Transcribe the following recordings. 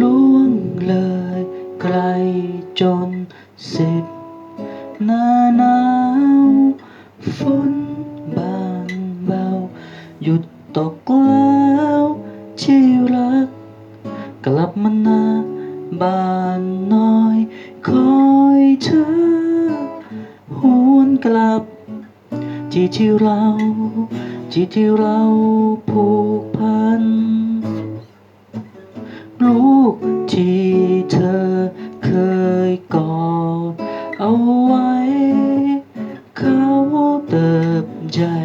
ล่วงเลยไกลจนสิบหน้าหนาวฝนบางเบา หยุดตกแล้วที่รัก กลับมาหน้าบ้านน้อย คอยเธอหวนกลับ ที่ที่เรา ที่ที่เราผูกพัน ลูกที่เธอเคยกอดเอาไว้ เขาเติบใหญ่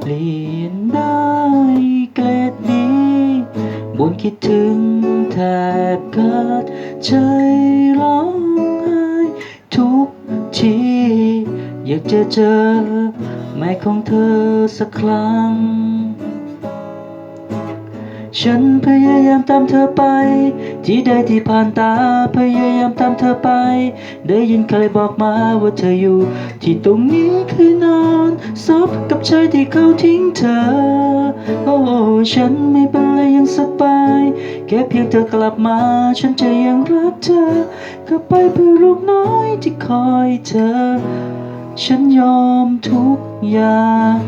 เปลี่ยนได้เกรดนี้บนคิดถึงแทบขาดใจร้องไห้ทุกที อยากจะเจอแม่ของเธอสักครั้ง ฉันพยายามตามเธอไป ที่ใดที่ผ่านตาพยายามตามเธอไป ได้ยินใครบอกมาว่าเธออยู่ ที่ตรงนี้คือนอนซบกับชายที่เขาทิ้งเธอ โอ้ฉันไม่เป็นไรยังสบายแค่เพียงเธอกลับมา ฉันจะยังรักเธอกลับไปเพื่อลูกน้อยที่คอยเธอ ฉันยอมทุกอย่าง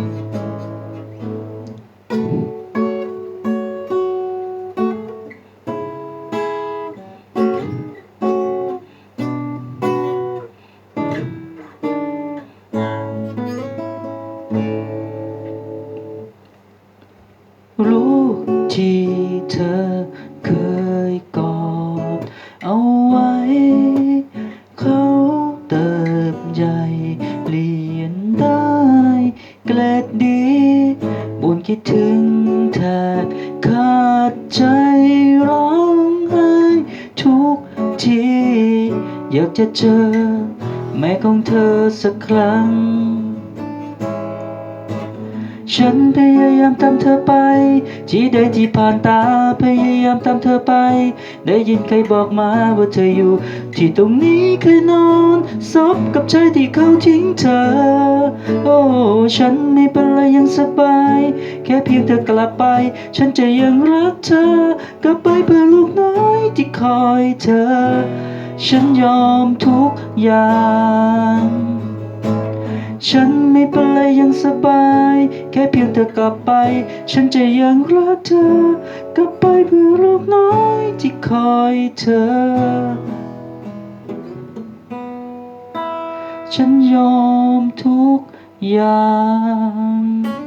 ที่เธอเคยกอดเอาไว้ เขาเติบใหญ่เปลี่ยนได้เกลดดีบุญคิดถึงแทบขาดใจร้องไห้ทุกที อยากจะเจอแม่ของเธอสักครั้ง ฉันพยายามตามเธอไป ที่ใดที่ผ่านตาพยายามตามเธอไป ได้ยินใครบอกมาว่าเธออยู่ ที่ตรงนี้เคยนอนซบกับชายที่เขาทิ้งเธอ โอ้ ฉันไม่เป็นไรยังสบาย แค่เพียงเธอกลับไป ฉันจะยังรักเธอกลับไปเพื่อลูกน้อยที่คอยเธอ ฉันยอมทุกอย่าง ฉันไม่เป็นไรยังสบาย แค่เพียงเธอกลับไป ฉันจะยังรักเธอกลับไปเพื่อลูกน้อยที่คอยเธอ ฉันยอมทุกอย่าง